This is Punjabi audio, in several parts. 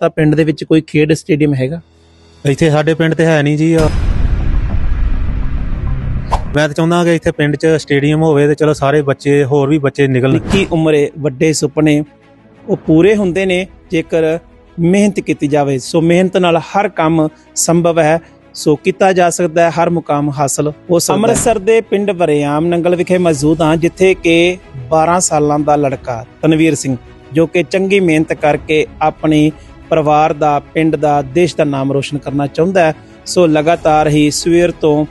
ਤਾਂ ਪਿੰਡ ਦੇ ਵਿੱਚ ਕੋਈ ਖੇਡ ਸਟੇਡੀਅਮ ਹੈਗਾ? ਇੱਥੇ ਸਾਡੇ ਪਿੰਡ ਤੇ ਹੈ ਨਹੀਂ ਜੀ ਮੈਂ ਤਾਂ ਚਾਹੁੰਦਾ ਕਿ ਇੱਥੇ ਪਿੰਡ 'ਚ ਸਟੇਡੀਅਮ ਹੋਵੇ ਤੇ ਚਲੋ ਸਾਰੇ ਬੱਚੇ ਹੋਰ ਵੀ ਬੱਚੇ ਨਿਕਲਣ। ਨਿੱਕੀ ਉਮਰੇ ਵੱਡੇ ਸੁਪਨੇ ਉਹ ਪੂਰੇ ਹੁੰਦੇ ਨੇ ਜੇਕਰ ਮਿਹਨਤ ਕੀਤੀ ਜਾਵੇ। ਸੋ ਮਿਹਨਤ ਨਾਲ ਹਰ ਕੰਮ ਸੰਭਵ ਹੈ। ਸੋ ਕੀਤਾ ਜਾ ਸਕਦਾ ਹੈ ਹਰ ਮੁਕਾਮ ਹਾਸਲ ਹੋ ਸਕਦਾ ਹੈ। ਅੰਮ੍ਰਿਤਸਰ ਦੇ ਪਿੰਡ ਵਰਿਆਮ ਨੰਗਲ ਵਿਖੇ ਮੌਜੂਦ ਹਾਂ ਜਿੱਥੇ ਕਿ 12 ਸਾਲਾਂ ਦਾ ਲੜਕਾ ਤਨਵੀਰ ਸਿੰਘ ਜੋ ਕਿ ਚੰਗੀ ਮਿਹਨਤ ਕਰਕੇ ਆਪਣੀ ਪਰਿਵਾਰ ਦਾ, ਪਿੰਡ ਦਾ, ਦੇਸ਼ ਦਾ ਨਾਮ ਰੋਸ਼ਨ ਕਰਨਾ ਚਾਹੁੰਦਾ ਹੈ। ਸੋ ਲਗਾਤਾਰ ਹੀ ਸਵੇਰ ਤੋਂ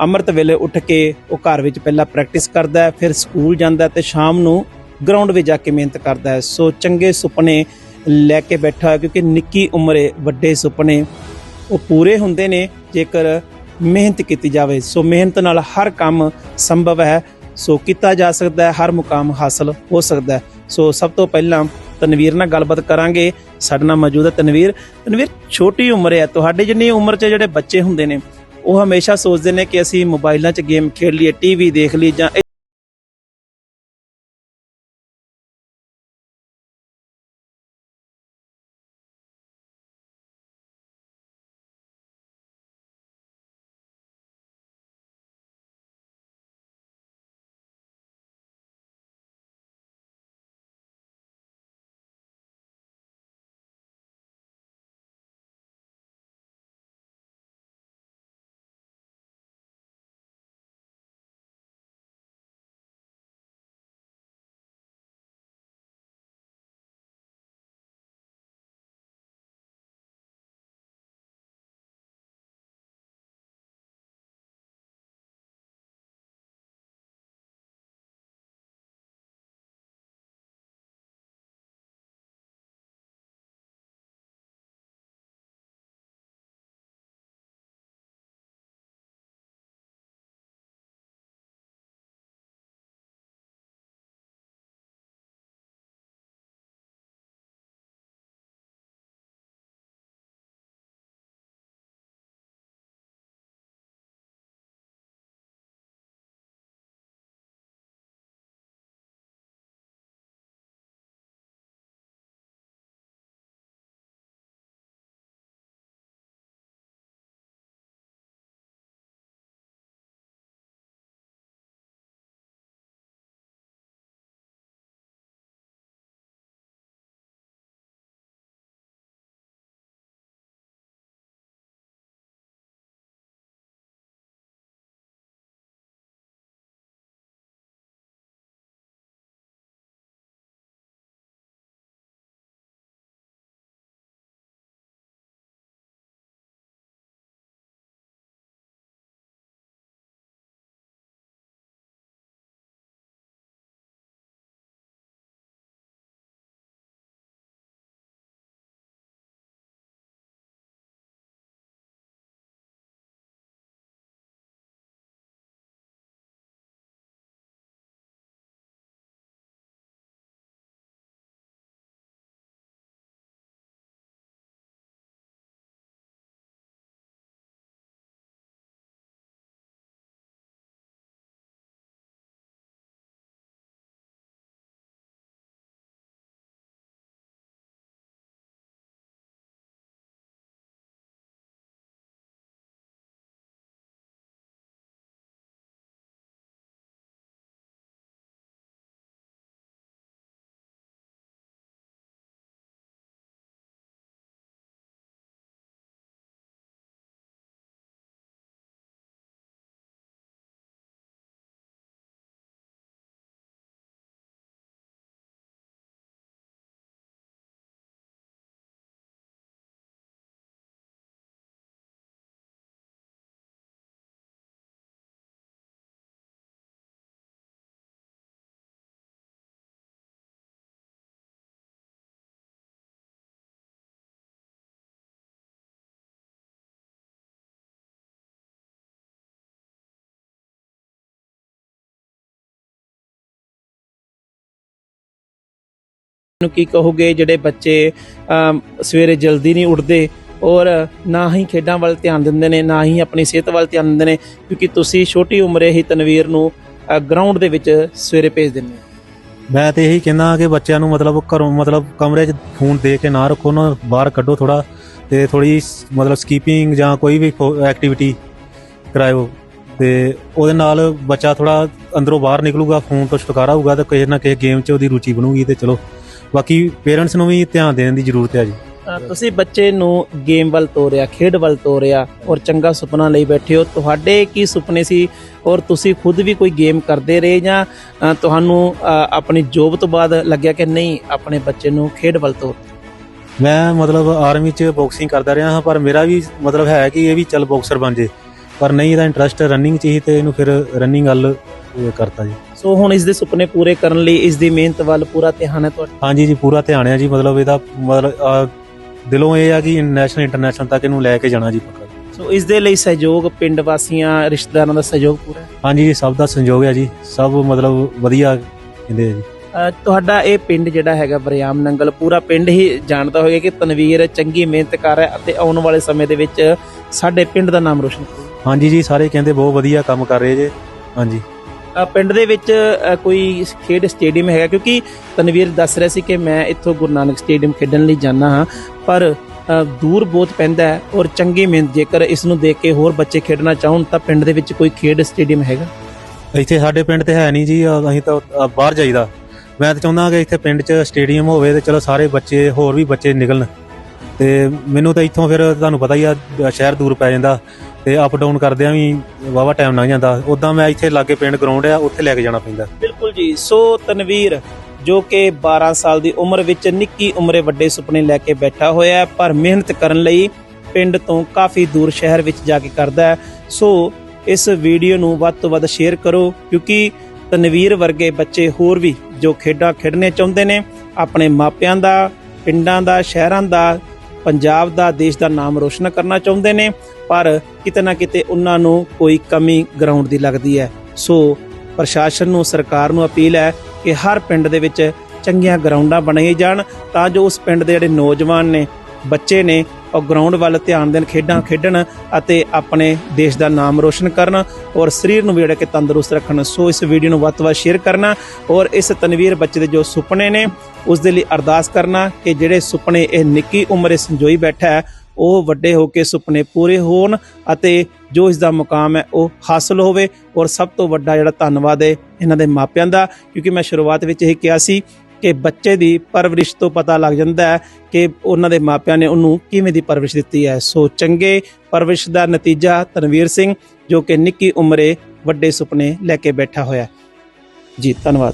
ਅੰਮ੍ਰਿਤ ਵੇਲੇ ਉੱਠ ਕੇ ਉਹ ਘਰ ਵਿੱਚ ਪਹਿਲਾਂ ਪ੍ਰੈਕਟਿਸ ਕਰਦਾ ਹੈ, ਫਿਰ ਸਕੂਲ ਜਾਂਦਾ ਹੈ ਤੇ ਸ਼ਾਮ ਨੂੰ ਗਰਾਊਂਡ ਵਿੱਚ ਜਾ ਕੇ ਮਿਹਨਤ ਕਰਦਾ ਹੈ। ਸੋ ਚੰਗੇ ਸੁਪਨੇ ਲੈ ਕੇ ਬੈਠਾ ਕਿਉਂਕਿ ਨਿੱਕੀ ਉਮਰੇ ਵੱਡੇ ਸੁਪਨੇ ਉਹ ਪੂਰੇ ਹੁੰਦੇ ਨੇ ਜੇਕਰ ਮਿਹਨਤ ਕੀਤੀ ਜਾਵੇ। ਸੋ ਮਿਹਨਤ ਨਾਲ ਹਰ ਕੰਮ ਸੰਭਵ ਹੈ। ਸੋ ਕੀਤਾ ਜਾ ਸਕਦਾ ਹੈ, ਹਰ ਮੁਕਾਮ ਹਾਸਲ ਹੋ ਸਕਦਾ ਹੈ। ਸੋ ਸਭ ਤੋਂ ਪਹਿਲਾਂ ਤਨਵੀਰ ਨਾਲ ਗੱਲਬਾਤ ਕਰਾਂਗੇ। ਸਾਡੇ ਨਾਲ ਮੌਜੂਦ ਹੈ ਤਨਵੀਰ। ਤਨਵੀਰ, ਛੋਟੀ ਉਮਰ ਹੈ। ਤੁਹਾਡੇ ਜਿੰਨੀ ਉਮਰ 'ਚ ਜਿਹੜੇ ਬੱਚੇ ਹੁੰਦੇ ਨੇ, ਉਹ ਹਮੇਸ਼ਾ ਸੋਚਦੇ ਨੇ ਕਿ ਅਸੀਂ ਮੋਬਾਈਲਾਂ 'ਚ ਗੇਮ ਖੇਡ ਲਈਏ, ਟੀਵੀ ਦੇਖ ਲਈ ਜਾਂ ਨੂੰ ਕੀ ਕਹੋਗੇ? ਜਿਹੜੇ ਬੱਚੇ ਅਮ, ਸਵੇਰੇ ਜਲਦੀ ਨਹੀਂ ਉੱਠਦੇ ਔਰ ਨਾ ਹੀ ਖੇਡਾਂ ਵੱਲ ਧਿਆਨ ਦਿੰਦੇ ਨੇ ਨਾ ਹੀ ਆਪਣੀ ਸਿਹਤ ਵੱਲ ਧਿਆਨ ਦਿੰਦੇ ਨੇ ਕਿਉਂਕਿ ਤੁਸੀਂ ਛੋਟੀ ਉਮਰੇ ਹੀ ਤਨਵੀਰ ਨੂੰ ਗਰਾਊਂਡ ਦੇ ਵਿੱਚ ਸਵੇਰੇ ਭੇਜ ਦਿੰਦੇ ਹੋ। ਮੈਂ ਤੇ ਇਹੀ ਕਹਿੰਦਾ ਕਿ ਬੱਚਿਆਂ ਨੂੰ ਮਤਲਬ ਘਰੋਂ ਮਤਲਬ ਕਮਰੇ 'ਚ ਫੋਨ ਦੇ ਕੇ ਨਾ ਰੱਖੋ ਉਹਨਾਂ ਬਾਹਰ ਕੱਢੋ ਥੋੜਾ ਤੇ ਥੋੜੀ ਮਤਲਬ ਸਕੀਪਿੰਗ ਜਾਂ ਕੋਈ ਵੀ ਐਕਟੀਵਿਟੀ ਕਰਾਇਓ ਤੇ ਉਹਦੇ ਨਾਲ ਬੱਚਾ ਥੋੜਾ ਅੰਦਰੋਂ ਬਾਹਰ ਨਿਕਲੂਗਾ ਫੋਨ ਤੋਂ ਛੁਟਕਾਰਾ ਹੋਊਗਾ ਤੇ ਕਿਸੇ ਨਾ ਕਿਸੇ ਗੇਮ 'ਚ ਉਹਦੀ ਰੁਚੀ ਬਣੂਗੀ ਤੇ ਚਲੋ। ਬਾਕੀ ਪੇਰੈਂਟਸ ਨੂੰ ਵੀ ਧਿਆਨ ਦੇਣ ਦੀ ਜ਼ਰੂਰਤ ਹੈ ਜੀ। ਤੁਸੀਂ ਬੱਚੇ ਨੂੰ ਗੇਮ ਵੱਲ ਤੋਰਿਆ ਖੇਡ ਵੱਲ ਤੋਰਿਆ ਔਰ ਚੰਗਾ ਸੁਪਨਾ ਲਈ ਬੈਠੇ ਹੋ ਤੁਹਾਡੇ ਕੀ ਸੁਪਨੇ ਸੀ ਔਰ ਤੁਸੀਂ ਖੁਦ ਵੀ ਕੋਈ ਗੇਮ ਕਰਦੇ ਰਹੇ ਜਾਂ ਅ, ਤੁਹਾਨੂੰ ਅ, ਆਪਣੀ ਜੋਬ ਤੋਂ ਬਾਅਦ ਲੱਗਿਆ ਕਿ ਨਹੀਂ ਆਪਣੇ ਬੱਚੇ ਨੂੰ ਖੇਡ ਵੱਲ ਤੋਰ ਮੈਂ ਮਤਲਬ ਆਰਮੀ 'ਚ ਬਾਕਸਿੰਗ ਕਰਦਾ ਰਿਹਾ ਹਾਂ ਪਰ ਮੇਰਾ ਵੀ ਮਤਲਬ ਹੈ ਕਿ ਇਹ ਵੀ ਚੱਲ ਬਾਕਸਰ ਬਣ ਜੇ। ਪਰ ਨਹੀਂ ਇਹਦਾ ਇੰਟਰਸਟ ਰਨਿੰਗ 'ਚ ਹੀ ਤੇ ਇਹਨੂੰ ਫਿਰ ਰਨਿੰਗ ਵੱਲ ਇਹ ਕਰਤਾ ਜੀ। ਸੋ ਹੁਣ ਇਸ ਦੇ ਸੁਪਨੇ ਪੂਰੇ ਕਰਨ ਲਈ ਇਸ ਦੀ ਮਿਹਨਤ ਵੱਲ ਪੂਰਾ ਧਿਆਨ ਹੈ ਤੁਹਾਡਾ? ਹਾਂਜੀ ਜੀ ਪੂਰਾ ਧਿਆਨ ਹੈ ਜੀ। ਮਤਲਬ ਇਹਦਾ ਮਤਲਬ ਅਹ, ਦਿਲੋਂ ਇਹ ਆ ਕਿ ਨੈਸ਼ਨਲ ਇੰਟਰਨੈਸ਼ਨਲ ਤੱਕ ਇਹਨੂੰ ਲੈ ਕੇ ਜਾਣਾ ਜੀ ਪੱਕਾ। ਸੋ ਇਸ ਦੇ ਲਈ ਸਹਿਯੋਗ ਪਿੰਡ ਵਾਸੀਆਂ ਰਿਸ਼ਤੇਦਾਰਾਂ ਦਾ ਸਹਿਯੋਗ ਪੂਰਾ ਹੈ? ਹਾਂਜੀ ਜੀ ਸਭ ਦਾ ਸੰਯੋਗ ਹੈ ਜੀ। ਸਭ ਮਤਲਬ ਵਧੀਆ ਕਹਿੰਦੇ ਆ ਜੀ। ਅ, ਤੁਹਾਡਾ ਇਹ ਪਿੰਡ ਜਿਹੜਾ ਹੈਗਾ ਬਰਿਆਮ ਨੰਗਲ ਪੂਰਾ ਪਿੰਡ ਹੀ ਜਾਣਦਾ ਹੋਵੇਗਾ ਕਿ ਤਨਵੀਰ ਚੰਗੀ ਮਿਹਨਤ ਕਰ ਰਿਹਾ ਅਤੇ ਆਉਣ ਵਾਲੇ ਸਮੇਂ ਦੇ ਵਿੱਚ ਸਾਡੇ ਪਿੰਡ ਦਾ ਨਾਮ ਰੋਸ਼ਨ ਕਰੇਗਾ। ਹਾਂਜੀ ਜੀ ਸਾਰੇ ਕਹਿੰਦੇ ਬਹੁਤ ਵਧੀਆ ਕੰਮ ਕਰ ਰਹੇ ਜੇ। ਹਾਂਜੀ। ਪਿੰਡ ਦੇ ਵਿੱਚ ਕੋਈ ਖੇਡ ਸਟੇਡੀਅਮ ਹੈਗਾ? ਕਿਉਂਕਿ ਤਨਵੀਰ ਦੱਸ ਰਿਹਾ ਸੀ ਕਿ ਮੈਂ ਇੱਥੋਂ ਗੁਰੂ ਨਾਨਕ ਸਟੇਡੀਅਮ ਖੇਡਣ ਲਈ ਜਾਂਦਾ ਹਾਂ, ਪਰ ਦੂਰ ਬਹੁਤ ਪੈਂਦਾ ਹੈ ਔਰ ਚੰਗੀ ਮਿਹਨਤ, ਜੇਕਰ ਇਸ ਨੂੰ ਦੇਖ ਕੇ ਹੋਰ ਬੱਚੇ ਖੇਡਣਾ ਚਾਹਣ, ਤਾਂ ਪਿੰਡ ਦੇ ਵਿੱਚ ਕੋਈ ਖੇਡ ਸਟੇਡੀਅਮ ਹੈਗਾ? ਇੱਥੇ ਸਾਡੇ ਪਿੰਡ ਤੇ ਹੈ ਨਹੀਂ ਜੀ ਅਸੀਂ ਤਾਂ ਬਾਹਰ ਜਾਈਦਾ। ਮੈਂ ਤਾਂ ਚਾਹੁੰਦਾ ਕਿ ਇੱਥੇ ਪਿੰਡ 'ਚ ਸਟੇਡੀਅਮ ਹੋਵੇ ਤੇ ਚਲੋ ਸਾਰੇ ਬੱਚੇ, ਹੋਰ ਵੀ ਬੱਚੇ ਨਿਕਲਣ। ਤੇ ਮੈਨੂੰ ਤਾਂ ਇੱਥੋਂ ਫਿਰ ਤੁਹਾਨੂੰ ਪਤਾ ਹੀ ਆ, ਸ਼ਹਿਰ ਦੂਰ ਪੈ ਜਾਂਦਾ। ਤੇ ਅਪ ਡਾਊਨ ਕਰਦਿਆਂ ਵੀ ਵਾਵਾ ਟਾਈਮ ਲੰਘ ਜਾਂਦਾ। ਉਦਾਂ ਮੈਂ ਇੱਥੇ ਲਾਗੇ ਪਿੰਡ ਗਰਾਊਂਡ ਆ, ਉੱਥੇ ਲੈ ਕੇ ਜਾਣਾ ਪੈਂਦਾ। ਬਿਲਕੁਲ ਜੀ। ਸੋ ਤਨਵੀਰ, ਜੋ ਕਿ 12 ਸਾਲ ਦੀ ਉਮਰ ਵਿੱਚ ਨਿੱਕੀ ਉਮਰੇ ਵੱਡੇ ਸੁਪਨੇ ਲੈ ਕੇ ਬੈਠਾ ਹੋਇਆ ਹੈ, ਪਰ ਮਿਹਨਤ ਕਰਨ ਲਈ ਪਿੰਡ ਤੋਂ ਕਾਫੀ ਦੂਰ ਸ਼ਹਿਰ ਵਿੱਚ ਜਾ ਕੇ ਕਰਦਾ ਹੈ। ਸੋ ਇਸ ਵੀਡੀਓ ਨੂੰ ਵੱਧ ਤੋਂ ਵੱਧ ਸ਼ੇਅਰ ਕਰੋ, ਕਿਉਂਕਿ ਤਨਵੀਰ ਵਰਗੇ ਬੱਚੇ ਹੋਰ ਵੀ ਜੋ ਖੇਡਾਂ ਖੇਡਣੇ ਚਾਹੁੰਦੇ ਨੇ, ਆਪਣੇ ਮਾਪਿਆਂ ਦਾ, ਪਿੰਡਾਂ ਦਾ, ਸ਼ਹਿਰਾਂ ਦਾ, ਪੰਜਾਬ ਦਾ, ਦੇਸ਼ ਦਾ ਨਾਮ ਰੋਸ਼ਨ ਕਰਨਾ ਚਾਹੁੰਦੇ ਨੇ। ਪਰ ਕਿਤੇ ਨਾ ਕਿਤੇ ਉਹਨਾਂ ਨੂੰ ਕੋਈ ਕਮੀ ਗਰਾਊਂਡ ਦੀ ਲੱਗਦੀ ਹੈ। ਸੋ ਪ੍ਰਸ਼ਾਸਨ ਨੂੰ, ਸਰਕਾਰ ਨੂੰ ਅਪੀਲ ਹੈ ਕਿ ਹਰ ਪਿੰਡ ਦੇ ਵਿੱਚ ਚੰਗੀਆਂ ਗਰਾਊਂਡਾਂ ਬਣਾਈਆਂ ਜਾਣ ਤਾਂ ਜੋ ਉਸ ਪਿੰਡ ਦੇ ਜਿਹੜੇ ਨੌਜਵਾਨ ਨੇ, ਬੱਚੇ ਨੇ, ਉਹ ਗਰਾਊਂਡ ਵੱਲ ਧਿਆਨ ਦੇਣ, ਖੇਡਾਂ ਖੇਡਣ ਅਤੇ ਆਪਣੇ ਦੇਸ਼ ਦਾ ਨਾਮ ਰੋਸ਼ਨ ਕਰਨ ਔਰ ਸਰੀਰ ਨੂੰ ਵੀ ਜਿਹੜਾ ਕਿ ਤੰਦਰੁਸਤ ਰੱਖਣ। ਸੋ ਇਸ ਵੀਡੀਓ ਨੂੰ ਵੱਧ ਤੋਂ ਵੱਧ ਸ਼ੇਅਰ ਕਰਨਾ ਔਰ ਇਸ ਤਨਵੀਰ ਬੱਚੇ ਦੇ ਜੋ ਸੁਪਨੇ ਨੇ, ਉਸ ਦੇ ਲਈ ਅਰਦਾਸ ਕਰਨਾ ਕਿ ਜਿਹੜੇ ਸੁਪਨੇ ਇਹ ਨਿੱਕੀ ਉਮਰੇ ਸੰਜੋਈ ਬੈਠਾ ਹੈ ਉਹ ਵੱਡੇ ਹੋ ਕੇ ਸੁਪਨੇ ਪੂਰੇ ਹੋਣ ਅਤੇ ਜੋ ਇਸ ਦਾ ਮੁਕਾਮ ਹੈ ਉਹ ਹਾਸਲ ਹੋਵੇ। ਔਰ ਸਭ ਤੋਂ ਵੱਡਾ ਜਿਹੜਾ ਧੰਨਵਾਦ ਹੈ ਇਹਨਾਂ ਦੇ ਮਾਪਿਆਂ ਦਾ, ਕਿਉਂਕਿ ਮੈਂ ਸ਼ੁਰੂਆਤ ਵਿੱਚ ਇਹ ਕਿਹਾ ਸੀ ਕਿ ਬੱਚੇ ਦੀ ਪਰਵਰਿਸ਼ ਤੋਂ ਪਤਾ ਲੱਗ ਜਾਂਦਾ ਹੈ ਕਿ ਉਹਨਾਂ ਦੇ ਮਾਪਿਆਂ ਨੇ ਉਹਨੂੰ ਕਿਵੇਂ ਦੀ ਪਰਵਰਿਸ਼ ਦਿੱਤੀ ਹੈ। ਸੋ ਚੰਗੇ ਪਰਵਰਿਸ਼ ਦਾ ਨਤੀਜਾ ਤਨਵੀਰ ਸਿੰਘ, ਜੋ ਕਿ ਨਿੱਕੀ ਉਮਰੇ ਵੱਡੇ ਸੁਪਨੇ ਲੈ ਕੇ ਬੈਠਾ ਹੋਇਆ ਜੀ, ਧੰਨਵਾਦ।